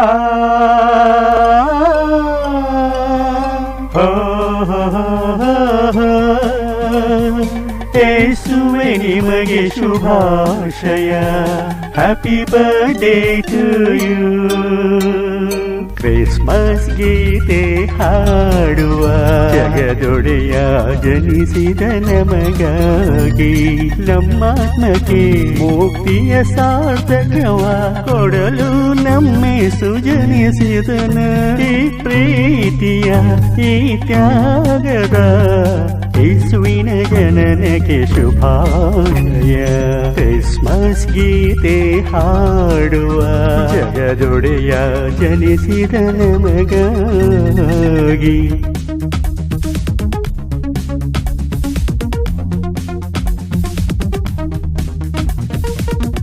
ಆ ಯೇಸುವೆ ನಿಮಗೆ ಶುಭಾಶಯ happy birthday to you Christmas ಗೀತೆ ಹಾಡುವ ಜಗದೊಡೆಯ ಜನಿಸಿದ ನಮಗಾಗಿ ನಮ್ಮಾತ್ಮಕ್ಕೆ ಮುಕ್ತಿಯ ಸಾರ್ಥಕವ ಕೊಡಲು ನಮ್ಮೆ ಸುಜನಿಸಿದನ. ಈ ಪ್ರೀತಿಯ ಈ ತ್ಯಾಗದ ಯೇಸುವಿನ ಜನನಕ್ಕೆ ಶುಭಾಶಯ ಕ್ರಿಸ್ಮಸ್ ಗೀತೆ ಹಾಡುವ ಜಗದೊಡೆಯ ಜನಿಸಿದ ನಮಗಾಗಿ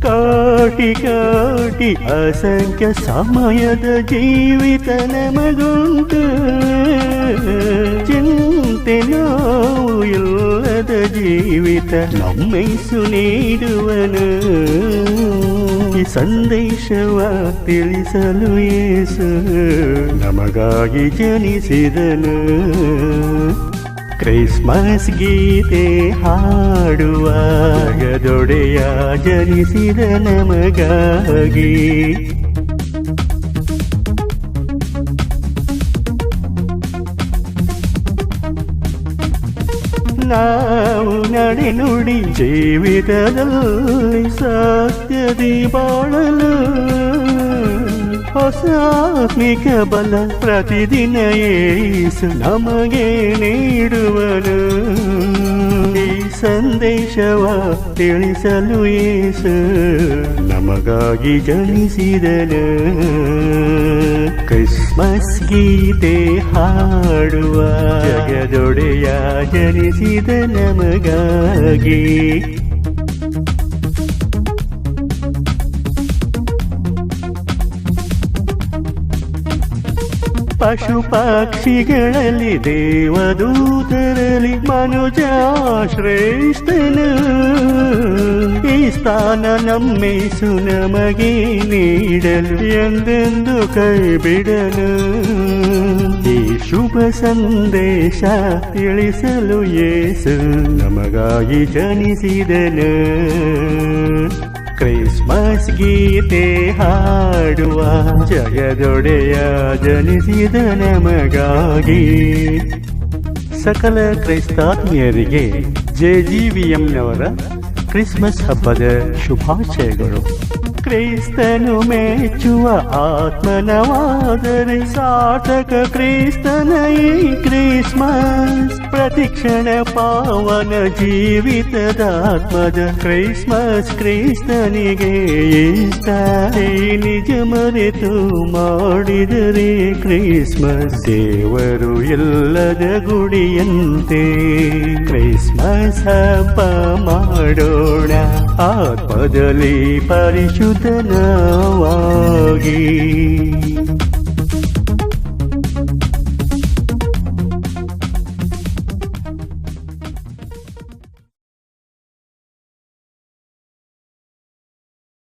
ಕೋಟಿ ಕೋಟಿ ಅಸಂಖ್ಯ ಸಮಯದ ಜೀವಿತ ನಮಗುಂಟು ಚಿಂತೆ ನೋವು ಇಲ್ಲದ ಜೀವಿತ ನಮ್ಮೈಸು ನೀಡುವನು ಈ ಸಂದೇಶವ ತಿಳಿಸಲು ಯೇಸು ನಮಗಾಗಿ ಜನಿಸಿದನು. ಕ್ರಿಸ್ಮಸ್ ಗೀತೆ ಹಾಡುವಾಗ ದೊಡೆಯ ಜನಿಸಿದ ನಮಗಾಗಿ. ನಾವು ನಡೆ ನುಡಿ ಜೀವಿತದಲ್ಲಿ ಸತ್ಯದಿ ಬಾಳಲು ಹೊಸ ಆತ್ಮಿಕ ಬಲ ಪ್ರತಿದಿನ ಏಸು ನಮಗೆ ನೀಡುವನು ಈ ಸಂದೇಶವ ತಿಳಿಸಲು ಏಸು ನಮಗಾಗಿ ಜನಿಸಿದನು. ಕ್ರಿಸ್ಮಸ್ ಗೀತೆ ಹಾಡುವ ಜಗದೊಡೆಯ ಜನಿಸಿದ ನಮಗಾಗಿ. ಪಶು ಪಕ್ಷಿಗಳಲ್ಲಿ ದೇವದೂತರಲ್ಲಿ ಮನುಜ ಶ್ರೇಷ್ಠನು. ಸ್ಥಾನ ನಮ್ಮೇಸು ನಮಗೆ ನೀಡಲು ಎಂದೆಂದು ಕೈ ಬಿಡಲು ಈ ಶುಭ ಸಂದೇಶ ತಿಳಿಸಲು ಯೇಸು ನಮಗಾಗಿ ಜನಿಸಿದನು. ಕ್ರಿಸ್ಮಸ್ ಗೀತೆ ಹಾಡುವ ಜಗದೊಡೆಯ ಜನಿಸಿದ ನಮಗಾಗಿ. ಸಕಲ ಕ್ರೈಸ್ತಾತ್ಮೀಯರಿಗೆ ಜೆ ಜಿ ವಿ ಎಂನವರ ಕ್ರಿಸ್ಮಸ್ ಹಬ್ಬದ ಶುಭಾಶಯಗಳು. ಕ್ರಿಸ್ತನು ಮೆಚ್ಚುವ ಆತ್ಮನವಾದರೆ ಸಾರ್ಥಕ ಕ್ರಿಸ್ತನ ಈ ಕ್ರಿಸ್ಮಸ್. ಪ್ರತಿಕ್ಷಣ ಪಾವನ ಜೀವಿತದ ಆತ್ಮದ ಕ್ರಿಸ್ಮಸ್ ಕ್ರಿಸ್ತನಿಗೆ ಇಷ್ಟ. ನಿಜ ಮರೆತು ಮಾಡಿದರೆ ಕ್ರಿಸ್ಮಸ್. ದೇವರು ಇಲ್ಲದ ಗುಡಿಯಂತೆ. ಕ್ರಿಸ್ಮಸ್ ಹಬ್ಬ ಮಾಡೋಣ. ಆತ್ಮದಲ್ಲಿ ಪರಿಶುದ್ಧನವಾಗಿ.